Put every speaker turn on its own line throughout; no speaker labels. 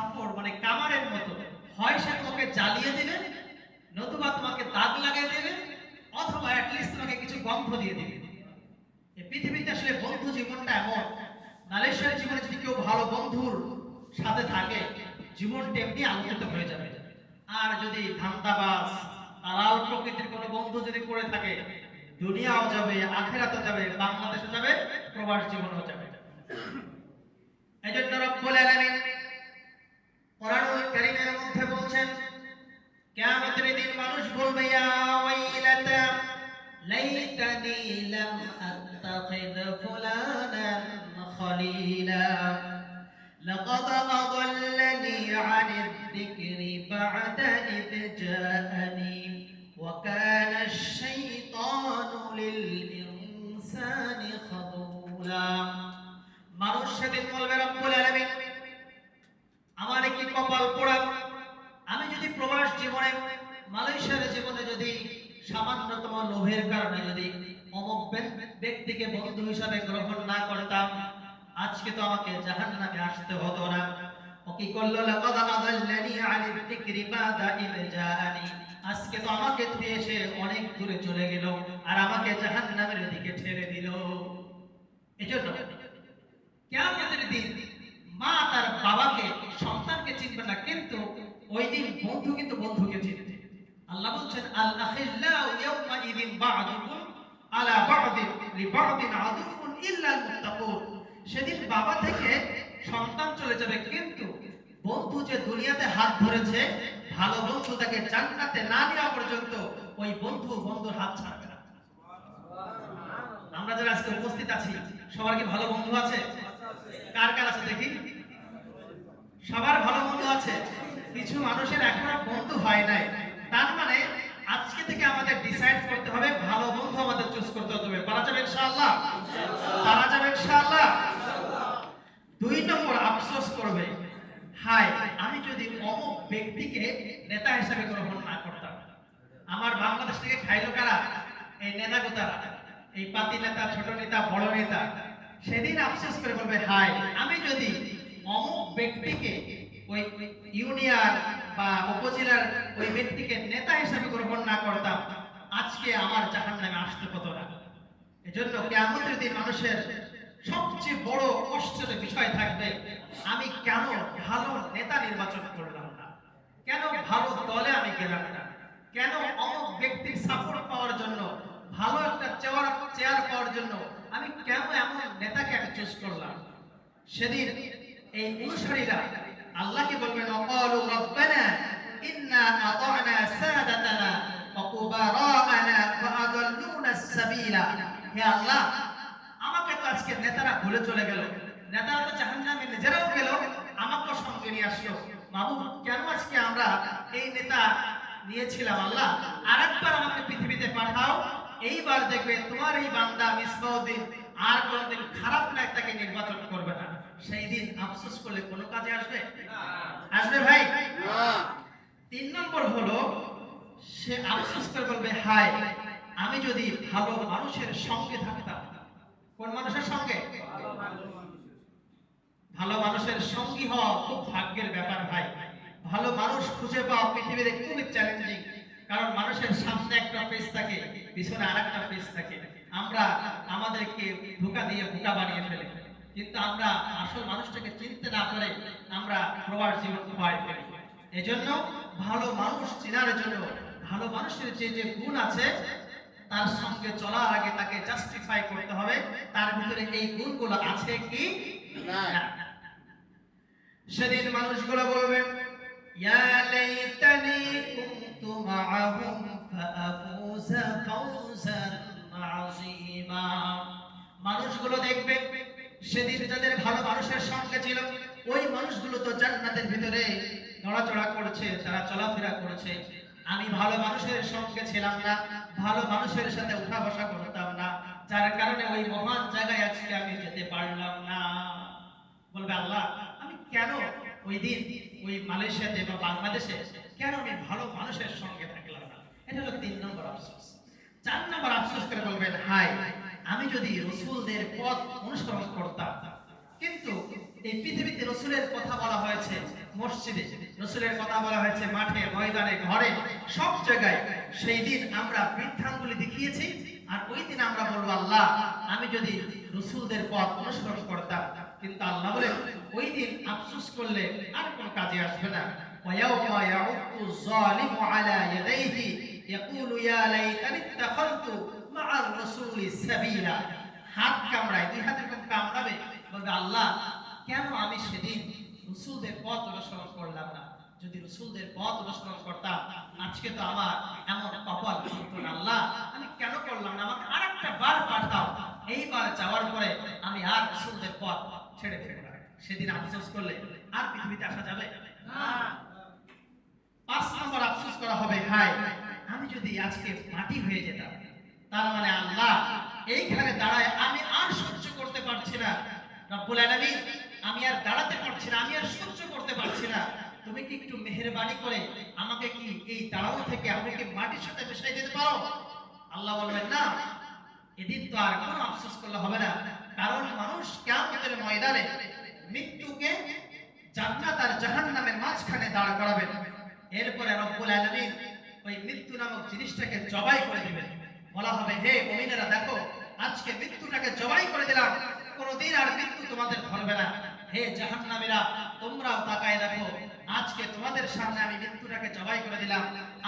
কাপড় মানে কামারের মতো। হয় সে তোমাকে জ্বালিয়ে দেবে, নতুবা তোমাকে দাগ লাগিয়ে দেবে, অথবা অ্যাটলিস্ট তোমাকে কিছু গন্ধ দিয়ে দেবে। পৃথিবীতে আসলে বন্ধু জীবনটা এমন। নালেশ্বরের জীবনে যদি কেউ ভালো বন্ধুর সাথে থাকে, জীবনটা এমনি আলোকিত হয়ে যাবে। আর যদি ধান্দাবাজ দালাল প্রকৃতির কোনো বন্ধু যদি করে থাকে, দুনিয়াও যাবে, আখেরাতও যাবে, বাংলাদেশও যাবে, প্রবাস জীবনও যাবে। এই জন্য কপাল পোড়া আমি যদি প্রবাস জীবনে, মালয়েশিয়ার জীবনে যদি সামান্যতম লোভের কারণে যদি অমুক ব্যক- ব্যক্তিকে বন্ধু হিসাবে গ্রহণ না করতাম, আজকে তো আমাকে জাহান্নামে আসতে হতো না। ও কি করল আজকে তো আমাকে ধুয়ে এসে অনেক দূরে চলে গেল আর আমাকে দিকে ঠেলে দিল। এজন্য দিন মা তার বাবাকে সন্তানকে চিনবে না কিন্তু ওই দিন বন্ধু কিন্তু বন্ধুকে চিনবে আল্লাহ বলছেন আল আখিল্লাউ ইয়াউমা বা'দুকুম আলা বা'দিন লিবা'দিন আদুউন ইল্লাল মুত্তাকুন। সেদিন বাবা থেকে সন্তান চলে যাবে, কিন্তু বন্ধু যে দুনিয়াতে হাত ধরেছে, ভালো বন্ধু তাকে জান্নাতে না নেওয়া পর্যন্ত ওই বন্ধু বন্ধুর হাত ছাড়বে না। আমরা যারা আজকে উপস্থিত আছি, সবার কি ভালো বন্ধু আছে? কার কার আছে দেখি? সবার ভালো বন্ধু আছে? কিছু মানুষের এখনও বন্ধু হয় নাই তার মানে আজকে থেকে আমাদের ডিসাইড করতে হবে, ভালো বন্ধু আমাদের চুজ করতে হবে। পারা যাবে ইনশাআল্লাহ? পারা যাবে ইনশাআল্লাহ? দুই নম্বর আফসোস করবে হাই আমি যদি অমুক ব্যক্তিকে নেতা হিসেবে গ্রহণ না করতাম। আমার বাংলাদেশ থেকে খাইলো কারা? এই নেতা গোতারা এই পাতি নেতা, ছোট নেতা, বড় নেতা। সেদিন আফসোস করে বলবে হাই আমি যদি অমুক ব্যক্তিকে ওই ইউনিয়ন বা উপজেলার ওই ব্যক্তিকে নেতা হিসেবে গ্রহণ না করতাম আজকে আমার জাহান নামে আসতে হতো না। এজন্য কেমতের দিন মানুষের সবচেয়ে বড় কষ্টের বিষয় থাকবে, আমি কেন ভালো নেতা নির্বাচন করলাম না? কেন ভালো দলে আমি গেলাম না? কেন অমুক ব্যক্তির সাপোর্ট পাওয়ার জন্য, ভালো একটা চেয়ার চেয়ার পাওয়ার জন্য আমি কেন এমন নেতাকে আমি চুজ করলাম? সেদিন এই অনুসারীরা আল্লাহকে বলবেন, অকালু রব্বানা হে আল্লাহ আমাকে তো আজকে নেতারা ভুলে চলে গেল। নেতারা তো জাহান্নামে নিজেরাও গেল। আমাকেও সঙ্গে নিয়ে আসলো মাহবুব কেন আজকে আমরা এই নেতা নিয়েছিলাম আল্লাহ? আরেকবার আমাকে পৃথিবীতে পাঠাও। এইবার দেখবে তোমার এই বান্দা মিসবাউদ্দিন আর কোনোদিন খারাপ নেতাকে নির্বাচন করবে না। সেই দিন আফসোস করলে কোনো কাজে আসবে? আসবে ভাই? তিন নম্বর হলো সে আফসোস করে বলবে হাই আমি যদি ভালো মানুষের সঙ্গে থাকতাম কোন মানুষের সঙ্গে? ভালো মানুষের সঙ্গী হওয়া খুব ভাগ্যের ব্যাপার ভাই। ভালো মানুষ খুঁজে পাওয়া পৃথিবীতে খুবই চ্যালেঞ্জিং কারণ মানুষের সামনে একটা ফেস থাকে, পিছনে আরেকটা ফেস থাকে। আমরা আমাদেরকে ধোকা দিয়ে বোকা বানিয়ে ফেলি। কিন্তু আমরা আসল মানুষটাকে চিনতে না পারে আমরা প্রবাস জীবন খোয়াই ফেলি। এজন্য ভালো মানুষ চেনার জন্য, ভালো মানুষের যে যে গুণ আছে তার সঙ্গে চলার আগে তাকে জাস্টিফাই করতে হবে। তার ভিতরে এই গুণগুলো আছে কি?
না।
সেদিন মানুষগুলো বলবে ইয়া লাইতানি কুনতু মাআহুম ফাআফুজা ফাওজান আযীমা। মানুষগুলো দেখবে সেদিন যাদের ভালো মানুষের সঙ্গে ছিল ওই মানুষগুলো তো জান্নাতের ভিতরে নড়াচড়া করছে তারা চলাফেরা করছে। আমি ভালো মানুষের সঙ্গে ছিলাম না, ভালো মানুষের সাথে উঠা বসা করতাম না। যার কারণে ওই মহান জায়গায় আজকে আমি যেতে পারলাম না। বলবে আল্লাহ, আমি কেন ওই দিন ওই মালয়েশিয়াতে বা বাংলাদেশে কেন আমি ভালো মানুষের সঙ্গে থাকলাম না? এটা হলো তিন নম্বর আফসোস। চার নম্বর আফসোস করে বলবেন, হাই, আমি যদি রসুলদের পথ অনুসরণ করতাম, কিন্তু এই পৃথিবীতে রসুলের কথা বলা হয়েছে মসজিদে রসুলের কথা বলা হয়েছে মাঠে ময়দানে ঘরে সব জায়গায় সেই দিন আমরা বৃদ্ধাঙ্গুলি দেখিয়েছি আর ওই দিন আমরা বলবো আল্লাহ আমি যদি রসুলদের পথ অনুসরণ করতাম কিন্তু আল্লাহ বলে ওই দিন আফসোস করলে আর কোনো কাজে আসবে না ويوم يعض الظالم على يديه يقول يا ليتني اتخذت مع الرسول سبيلا হাত কামড়ায় দুই হাত এরকম কামড়াবে বলবে আল্লাহ কেন আমি সেদিন রসুলদের পথ অনুসরণ করলাম না। যদি রসুলদের পথ অনুসরণ করতাম, আজকে তো আমার এমন কপাল আল্লাহ, আমি কেন করলাম না? আমাকে আর একটা বার পাঠাও এইবার যাওয়ার পরে আমি আর রসুলদের পথ ছেড়ে দেবো সেদিন আফসোস করলে আর পৃথিবীতে আসা যাবে? পাঁচ নম্বর আফসোস করা হবে হায় আমি যদি আজকে মাটি হয়ে যেতাম, তার মানে আল্লাহ, এইখানে দাঁড়ায় আমি আর সহ্য করতে পারছি না। রব্বুল আলামিন আমি আর দাঁড়াতে পারছি না, আমি আর সহ্য করতে পারছি না। তুমি কি একটু মেহেরবানি করে আমাকে কি এই দাঁড়ানো থেকে আমাকে মাটির সাথে মিশাই দিতে পারো? আল্লাহ বলবেন, না, এদিন তো আর কোনো আফসোস করলে হবে না। কারণ মানুষ কিয়ামতের ময়দানে মৃত্যুকে জান্নাত আর জাহান্নামের মাঝখানে দাঁড় করাবেন এরপরে রব্বুল আলামিন ওই মৃত্যু নামক জিনিসটাকে জবাই করে দিবেন। বলা হবে, হে মুমিনেরা, দেখো, আজকে মৃত্যুটাকে জবাই করে দিলাম। কোনোদিন আর মৃত্যু তোমাদের ধরবে না। হে জাহান্নামীরা, তোমরাও তাকায় দেখো, আজকে তোমাদের সামনে আমি মৃত্যুটাকে জবাই করে দিলাম,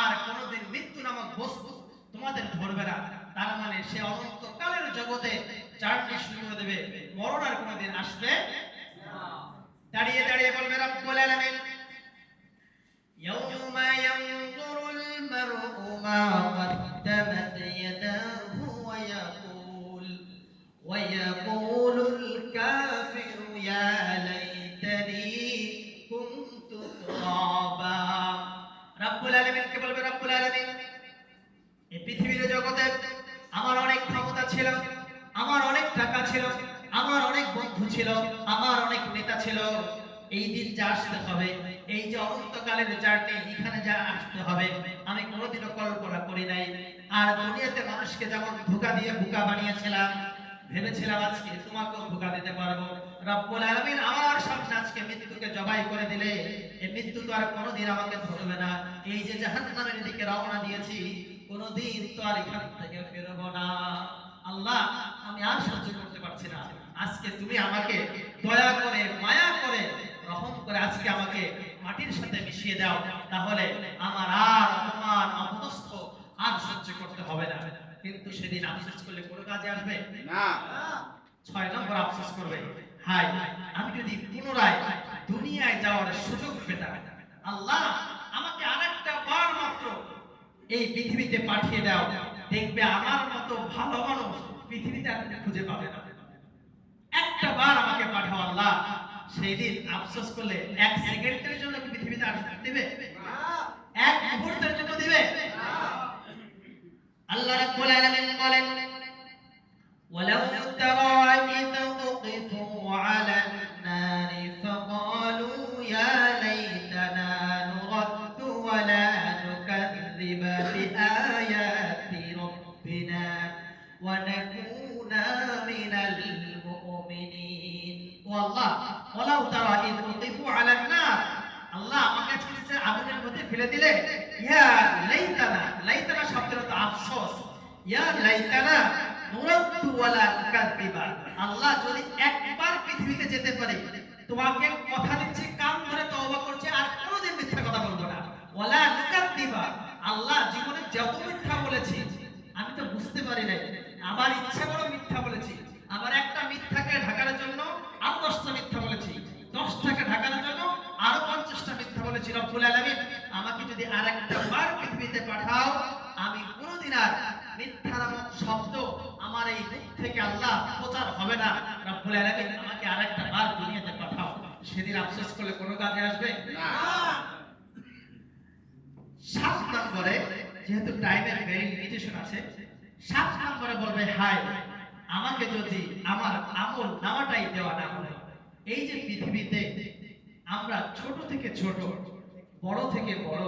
আর কোনদিন মৃত্যু নামক বস্তু তোমাদের ধরবে না। তার মানে সে অনন্তকালের জগতে চারটি শূন্য দেবে মরণার আর কোনোদিন আসবে দাঁড়িয়ে দাঁড়িয়ে বলবে রব্বুল আলামিন, ইয়াউমা ইয়ানজুরুল মারউ মা ছিল, আমার অনেক টাকা ছিল, আমার অনেক বন্ধু ছিল, আমার অনেক নেতা ছিল। এই দিন যা আসতে হবে, এই যে অনন্তকালের জার্নি এখানে যা আসতে হবে, আমি কোনোদিনও কল্পনা করি নাই। আর দুনিয়াতে মানুষকে যেমন ধোকা দিয়ে বোকা বানিয়েছিলাম, ভেবেছিলাম আজকে তোমাকেও ধোকা দিতে পারব। রব্বুল আলামিন আমার সামনে আজকে মৃত্যুকে জবাই করে দিলে, এই মৃত্যু তো আর কোনোদিন আমাকে ধরবে না। এই যে জাহান্নামের দিকে রওনা দিয়েছি, কোনোদিন তো আর এখান থেকে ফিরবো না আল্লাহ আমি আর সহ্য করতে পারছি না আজকে তুমি আমাকে দয়া করে মায়া করে রহম করে আজকে আমাকে মাটির সাথে মিশিয়ে দাও। তাহলে আমার আর অপমান অপদস্থ আর সহ্য করতে হবে না। কিন্তু সেদিন আফসোস করলে কোনো কাজে আসবে?
না।
ছয় নম্বর আফসোস করবে। হাই আমি যদি পুনরায় দুনিয়ায় যাওয়ার সুযোগ পেতাম আল্লাহ আমাকে আরেকটা বার মাত্র এই পৃথিবীতে পাঠিয়ে দাও। দেখবে আমার মতো ভালো মানুষ পৃথিবীতে তুমি খুঁজে পাবে না। বার আমাকে পাঠাও আল্লাহ। সেই দিন আফসোস করলে এক সেকেন্ডের জন্য কি পৃথিবীতে আসতে দিবে? এক মুহূর্তের জন্য দিবে? আল্লাহ রাব্বুল আলামিন বলেন, ওয়ালাউ তারা আল্লাহ যদি একবার পৃথিবীতে যেতে পারে, তোমাকে কথা দিচ্ছি কাম ধরে তওবা করছে, আর কোনোদিন মিথ্যা কথা বলব না। ওয়ালা কাযিবা। আল্লাহ জীবনে যত মিথ্যা বলেছি, আমি তো বুঝতে পারি নাই। আমার ইচ্ছা করে মিথ্যা বলেছি। আমাকে যদি আর একটা বার পৃথিবীতে পাঠাও আমি কোনোদিন আর মিথ্যা শব্দ আমার এই মুখ থেকে আল্লাহ প্রচার হবে না। রব্বুল আলামিন আমাকে আর বার দুনিয়াতে পাঠাও। সেদিন আফসোস করলে কোনো কাজে আসবে?
না।
সাত নম্বরে যেহেতু টাইমের ভেরি লিমিটেশন আছে সাত নম্বরে বলবে হাই আমাকে যদি আমার আমল নামাটাই দেওয়া না হয় এই যে পৃথিবীতে আমরা ছোট থেকে ছোট বড় থেকে বড়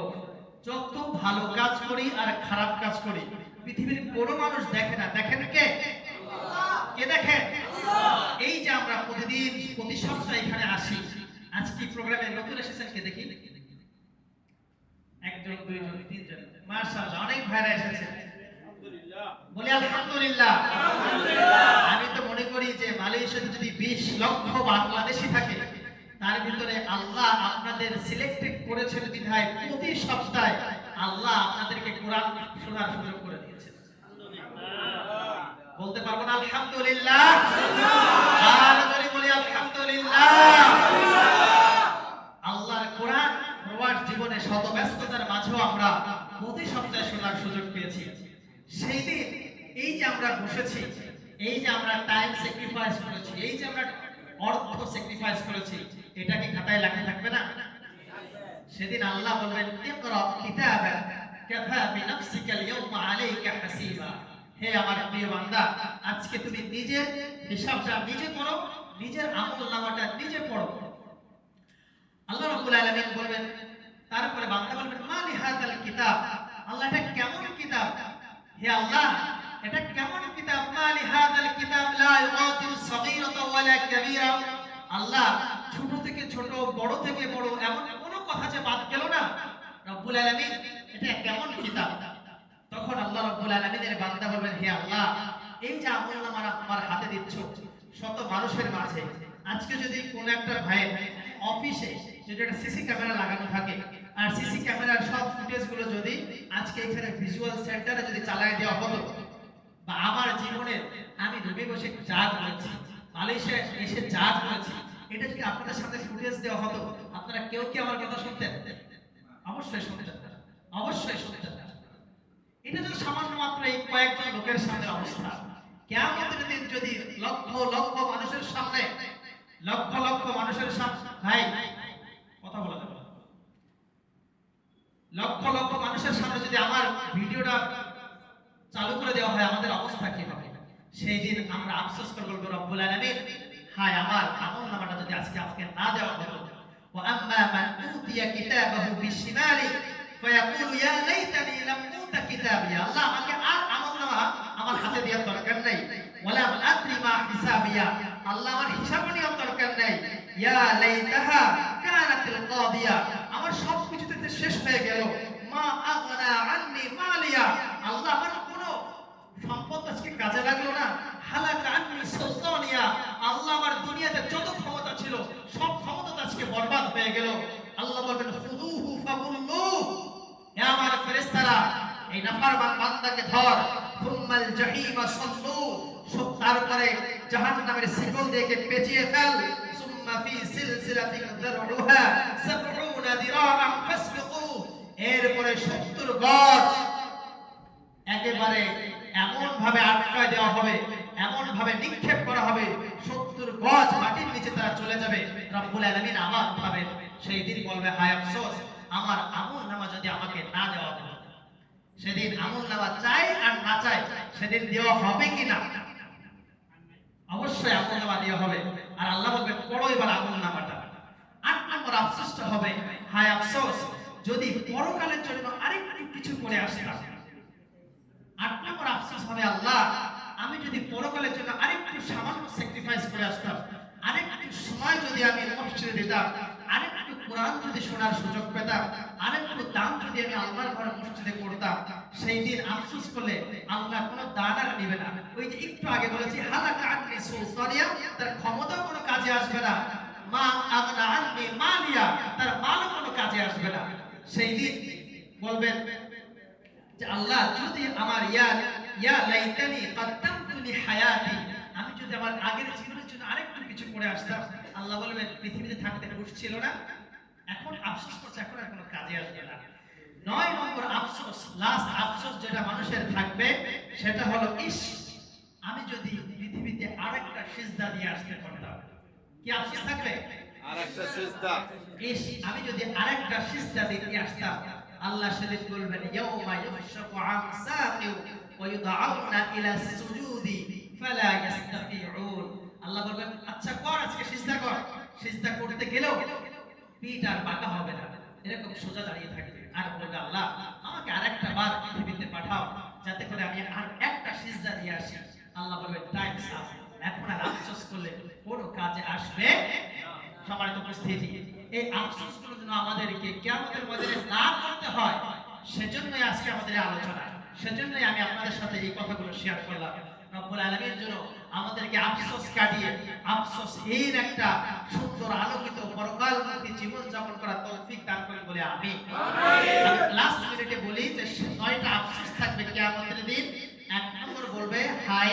যত ভালো কাজ করি আর খারাপ কাজ করি পৃথিবীর কোনো মানুষ দেখে না। দেখেন কে? কে দেখেন? এই যে আমরা প্রতিদিন প্রতি সপ্তাহে এখানে আসি আজকে প্রোগ্রামে নতুন এসেছেন কে দেখি? একজন দুইজন তিনজন। মাশাআল্লাহ অনেক ভাইরা এসেছেন বলি আলহামদুলিল্লাহ। আমি তো মনে করি যে মালয়েশিয়াতে যদি বিশ লক্ষ বাংলাদেশি থাকে তার ভিতরে আল্লাহ আপনাদের সিলেক্টেড করেছেন বিধায় প্রতি সপ্তাহে আল্লাহ আপনাদেরকে কোরআন শোনার সুযোগ করে দিয়েছেন। বলতে পারব না আলহামদুলিল্লাহ? আর যদি বলি আলহামদুলিল্লাহ। আল্লাহর কোরআন প্রবাস জীবনে শত ব্যস্ততার মাঝেও আমরা প্রতি সপ্তাহে শোনার সুযোগ পেয়েছি। সেই দিন এই যে আমরা বসেছি এই যে আমরা টাইম স্যাক্রিফাইস করেছি এই যে আমরা অর্থ স্যাক্রিফাইস করেছি এটা কি খাতায় লেখা থাকবে না? সেদিন আল্লাহ বলবেন ইকরা কিতাবা কাফা আলাইকা হাসিবা। হে আমার প্রিয় বান্দা, আজকে তুমি হিসাবটা নিজে করো, নিজের নিজে পড়ো। আল্লাহ রাব্বুল আলামিন বলবেন, তারপরে বান্দা বলবেন, মা লিহাদাল কিতাব? আল্লাহ, এটা কেমন কিতাব? হে আল্লাহ, এটা কেমন কিতাব? মা লিহাদাল কিতাব লা ইউগাদিরু সাগীরাতা ওয়ালা কাবীরা। আল্লাহ ছোট থেকে ছোট, বড় থেকে বড়, এমন কোনো কথা যে বাদ গেল না। রব্বুল আলামিন, এটা কেমন কিতাব? তখন আল্লাহ রাব্বুল আলামিনের বান্দা বলবেন, হে আল্লাহ, এই যে আমলনামা আমার হাতে দিচ্ছ, শত মানুষের মাঝে, আজকে যদি কোন একটা ভাইয়ের অফিসে যদি একটা সিসি ক্যামেরা লাগানো থাকে, আর সিসি ক্যামেরার সব ফুটেজগুলো যদি আজকে এখানে ভিজুয়াল সেন্টারে যদি চালাই দেওয়া হতো, বা আমার জীবনে আমি রুমে বসে যা করেছি মালয়েশিয়া এসে যা করেছি, এটা যদি আপনাদের সাথে ফুটেজ দেওয়া হতো, আপনারা কেউ কি আমার কথা শুনতেন? অবশ্যই শুনতেন। অবশ্যই শুনতেন। এটা তো সামান্য মাত্র এই কয়েকজন লোকের সামনে অবস্থা। কেমন দিন যদি লক্ষ লক্ষ মানুষের সামনে, লক্ষ লক্ষ মানুষের সামনে ভাই, কথা বলা যাবে। লক্ষ লক্ষ মানুষের সামনে যদি আমার ভিডিওটা চালু করে দেওয়া হয়, আমাদের অবস্থা কি হবে? সেই দিন আমরা আফসোস করে বলব রব্বুল আলামিন, হায় আমার আমল নামাটা যদি আজকে আজকে না দেওয়া হতো। ওয়া আম্মা মান উতিয়া কিতাবাহু বিশিমালি, ফায়াকুলু ইয়া লাইতানি লাম উতা কিতাবিয়া আল্লাহ আমাকে আর আমল নামা আমার হাতে দেওয়ার দরকার নাই। ওয়ালা আদ্রি মা হিসাবিয়া। আল্লাহ আমার হিসাব নেওয়ার দরকার নাই। ইয়া লাইতাহা কানাতিল কাদিয়া। আমার সব কিছুতে তো শেষ হয়ে গেল। মা আগনা আন্নি মালিয়া। আল্লাহ আমার কোনো সম্পদ আজকে কাজে লাগল না। সুলতানিয়া আল্লাহ আমার দুনিয়াতে যত ক্ষমতা ছিল, সব ক্ষমতা আজকে বরবাদ হয়ে গেল। আল্লাহ হে আমার ফেরেশতারা, এই বান্দাকে ধর। জাহিমা সব তারপরে জাহান্নামের দিয়ে পেঁচিয়ে ফেল। সুম্মা ফি সিলসিলাতিন দারউহা 70 দিরাআন ফাসবিকু। এরপরে 70 গজ একেবারে এমন ভাবে আটকায় দেওয়া হবে এমন ভাবে নিক্ষেপ করা হবে, সত্তর গজ মাটির নিচে তারা চলে যাবে। রব্বুল আলামিন আমার ভাবে সেই দিন বলবে, হায় আফসোস, আমার আমল নামা যদি আমাকে না দেওয়া হতো, সেদিন আমল নামা চাই আর না চাই, সেদিন দেওয়া হবে কি না? অবশ্যই আমল নামা দেওয়া হবে। আর আল্লাহ বলবে, পড়ো এবার আমল নামাটা। আট নম্বর আফসোসটা হবে, হায় আফসোস, যদি পরকালের জন্য আরেকটু কিছু করে আসতাম আট নম্বর আফসোস হবে আল্লাহ, আমি যদি পরকালের জন্য আরেকটু সামান্য স্যাক্রিফাইস করে আসতাম, আরেকটু সময় যদি আমি মসজিদে দিতাম, আরেকটু কোরআন যদি শোনার সুযোগ পেতাম, আরেকটু দান যদি আমি আল্লাহর ঘরে মসজিদে করতাম, সেই দিন আফসোস করলে আল্লাহ কোনো দান আর নেবে না। ওই যে একটু আগে বলেছি, হালাকা আন্নি সুলতানিয়া তার ক্ষমতাও কোনো কাজে আসবে না। মা আগনা আন্নি মালিয়া তার মালও কোনো কাজে আসবে না। সেই দিন বলবেন যে আল্লাহ যদি আমার ইয়া ইয়া লাইতানি হায়াতি আমি যদি আমার আগের জীবনের জন্য আরেকটু কিছু করে আসতাম আল্লাহ বলবেন পৃথিবীতে থাকতে হুশ ছিল না এখন আফসোস করছে এখন আর কোনো কাজে আসবে না। নয় নম্বর আফসোস লাস্ট আফসোস যেটা মানুষের থাকবে সেটা হলো ইস আমি যদি পৃথিবীতে আরেকটা সিজদা দিয়ে আসতে পারতাম। কি আফসোস থাকবে?
আর একটা সিজদা।
ইস আমি যদি আরেকটা সিজদা দিয়ে আসতাম আল্লাহ সেদিন বলবেন, ইয়াউমা আন ওয়া ইউদআউনা ইলা সুজুদি ফালা ইস্তাতিউন আল্লাহ বলবেন আচ্ছা কর আজকে, সিজদা কর। সিজদা করতে গেলেও পিঠ আর বাঁকা হবে না। এরকম সোজা দাঁড়িয়ে থাকবে। আর বলবে, আল্লাহ, আমাকে আরেকটা বার পৃথিবীতে পাঠাও, যাতে করে আমি আর একটা সিজদা দিয়ে আসি। আল্লাহ বলবে টাইমস আপ এখন আর আফসোস করলে কোনো কাজে আসবে সম্মানিত উপস্থিতি এই আফসোসগুলো যেন আমাদেরকে কেমতের মধ্যে না করতে হয় সেজন্যই আজকে আমাদের আলোচনা। সেজন্যই আমি আপনাদের সাথে এই কথাগুলো শেয়ার করলাম। রব্বুল আলমীর জন্য আমাদেরকে আফসোস কাটিয়ে আফসোস এর একটা সুন্দর আলোকিত পরকালমুখী জীবন যাপন করার তৌফিক দান করেন বলে আমি। লাস্ট মিনিটে বলি যে নয়টা আফসোস থাকবে কিয়ামতের দিন। এক নম্বর বলবে হাই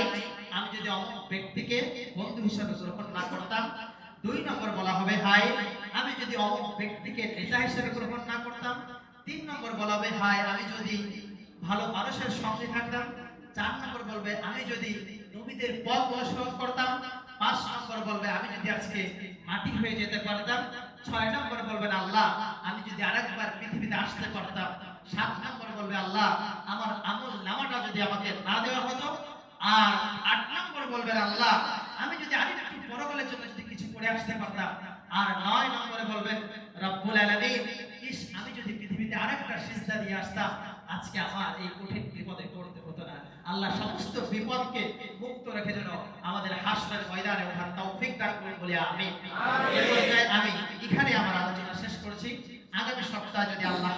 আমি যদি অমুক ব্যক্তিকে বন্ধু হিসাবে গ্রহণ না করতাম। দুই নম্বর বলা হবে হাই আমি যদি অমুক ব্যক্তিকে নেতা হিসেবে গ্রহণ না করতাম, তিন নম্বর বলা হবে হাই আমি যদি ভালো মানুষের সঙ্গে থাকতাম। চার নম্বর বলবে, আমি যদি নবীদের পথ অনুসরণ করতাম। পাঁচ নম্বর বলবে, আমি যদি আজকে মাটি হয়ে যেতে পারতাম। ছয় নম্বর বলবেন আল্লাহ, আমি যদি আরেকবার পৃথিবীতে আসতে পারতাম। সাত নম্বর বলবে, আল্লাহ, আমার আমল নামাটা যদি আমাকে না দেওয়া হতো, আর আট নম্বর বলবেন আল্লাহ আমি যদি আরেকটু পরকালের জন্য যদি কিছু করে আসতে পারতাম আর নয় নম্বরে বলবেন রব্বুল আলামিন ইস আমি যদি পৃথিবীতে সিজদা দিয়ে আসতাম আজকে আমার এই কঠিন বিপদে পড়তে হতো না। আল্লাহ সমস্ত বিপদকে মুক্ত রেখে যেন আমাদের হাসরের ময়দানে ওঠার তৌফিক দান করুন বলে আমি আমি এখানে আমার আলোচনা শেষ করেছি। আগামী সপ্তাহে যদি আল্লাহ